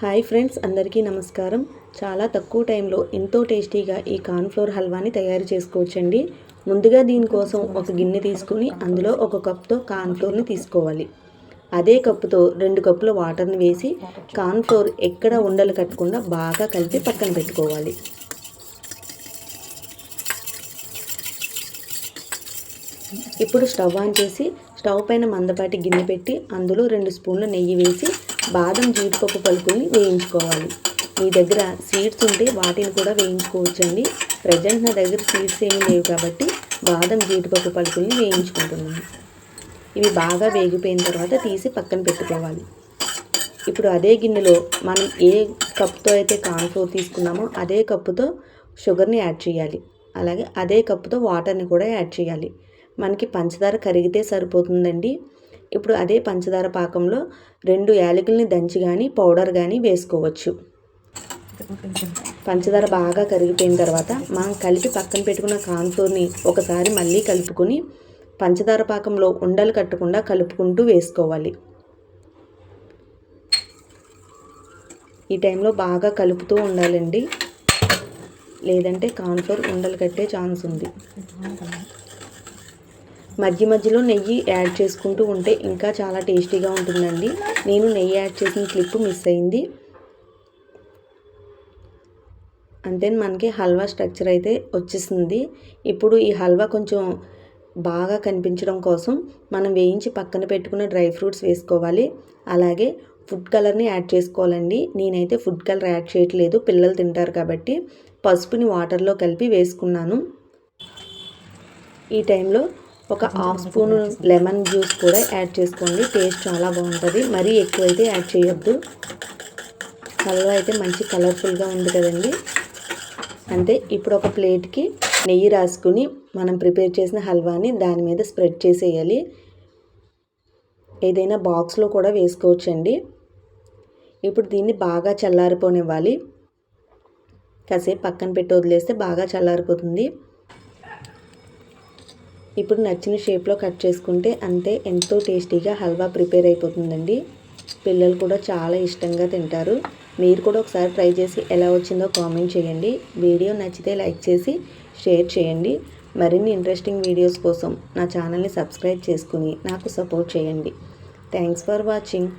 Hi friends అందరికీ నమస్కారం. చాలా తక్కువ టైంలో ఎంతో టేస్టీగా ఈ కార్న్ఫ్లోర్ హల్వాని తయారు చేసుకోవచ్చండి. ముందుగా దీనికోసం ఒక గిన్నె తీసుకుని అందులో ఒక కప్తో కార్న్ఫ్లోర్ని తీసుకోవాలి. అదే కప్పుతో రెండు కప్పుల వాటర్ని వేసి కార్న్ఫ్లోర్ ఎక్కడ ఉండలు కట్టకుండా బాగా కలిపి పక్కన పెట్టుకోవాలి. ఇప్పుడు స్టవ్ ఆన్ చేసి స్టవ్ పైన మందపాటి గిన్నె పెట్టి అందులో రెండు స్పూన్ల నెయ్యి వేసి బాదం జీడిపప్పు పలుకుల్ని వేయించుకోవాలి. మీ దగ్గర సీడ్స్ ఉంటే వాటిని కూడా వేయించుకోవచ్చండి. ప్రజెంట్ నా దగ్గర సీడ్స్ ఏమీ లేవు కాబట్టి బాదం జీడిపప్పు పలుకుల్ని వేయించుకుంటున్నాను. ఇవి బాగా వేగిపోయిన తర్వాత తీసి పక్కన పెట్టుకోవాలి. ఇప్పుడు అదే గిన్నెలో మనం ఏ కప్తో అయితే కార్న్ఫ్లోర్ తీసుకున్నామో అదే కప్పుతో షుగర్ని యాడ్ చేయాలి. అలాగే అదే కప్పుతో వాటర్ని కూడా యాడ్ చేయాలి. మనకి పంచదార కరిగితే సరిపోతుందండి. ఇప్పుడు అదే పంచదార పాకంలో రెండు యాలకుల్ని దంచి కానీ పౌడర్ కానీ వేసుకోవచ్చు. పంచదార బాగా కరిగిపోయిన తర్వాత మనం కలిపి పక్కన పెట్టుకున్న కార్న్ఫ్లోర్ని ఒకసారి మళ్ళీ కలుపుకొని పంచదార పాకంలో ఉండలు కట్టకుండా కలుపుకుంటూ వేసుకోవాలి. ఈ టైంలో బాగా కలుపుతూ ఉండాలండి. లేదంటే కార్న్ఫ్లోర్ ఉండలు కట్టే ఛాన్స్ ఉంది. మధ్య మధ్యలో నెయ్యి యాడ్ చేసుకుంటూ ఉంటే ఇంకా చాలా టేస్టీగా ఉంటుందండి. నేను నెయ్యి యాడ్ చేసిన క్లిప్ మిస్ అయింది. అంతే మనకి హల్వా స్ట్రక్చర్ అయితే వచ్చేసింది. ఇప్పుడు ఈ హల్వా కొంచెం బాగా కనిపించడం కోసం మనం వేయించి పక్కన పెట్టుకున్న డ్రై ఫ్రూట్స్ వేసుకోవాలి. అలాగే ఫుడ్ కలర్ని యాడ్ చేసుకోవాలండి. నేనైతే ఫుడ్ కలర్ యాడ్ చేయట్లేదు. పిల్లలు తింటారు కాబట్టి పసుపుని వాటర్లో కలిపి వేసుకున్నాను. ఈ టైంలో ఒక హాఫ్ స్పూన్ లెమన్ జ్యూస్ కూడా యాడ్ చేసుకోండి. టేస్ట్ చాలా బాగుంటుంది. మరీ ఎక్కువైతే యాడ్ చేయొద్దు. హల్వా అయితే మంచి కలర్ఫుల్గా ఉంది కదండి. అంతే ఇప్పుడు ఒక ప్లేట్కి నెయ్యి రాసుకుని మనం ప్రిపేర్ చేసిన హల్వాని దాని మీద స్ప్రెడ్ చేసేయాలి. ఏదైనా బాక్స్లో కూడా వేసుకోవచ్చండి. ఇప్పుడు దీన్ని బాగా చల్లారిపోనివ్వాలి. కాసేపు పక్కన పెట్టి వదిలేస్తే బాగా చల్లారిపోతుంది. ఇప్పుడు నచ్చిన షేప్లో కట్ చేసుకుంటే అంతే ఎంతో టేస్టీగా హల్వా ప్రిపేర్ అయిపోతుందండి. పిల్లలు కూడా చాలా ఇష్టంగా తింటారు. మీరు కూడా ఒకసారి ట్రై చేసి ఎలా వచ్చిందో కామెంట్ చేయండి. వీడియో నచ్చితే లైక్ చేసి షేర్ చేయండి. మరిన్ని ఇంట్రెస్టింగ్ వీడియోస్ కోసం నా ఛానల్ని సబ్స్క్రైబ్ చేసుకుని నాకు సపోర్ట్ చేయండి. Thanks for watching.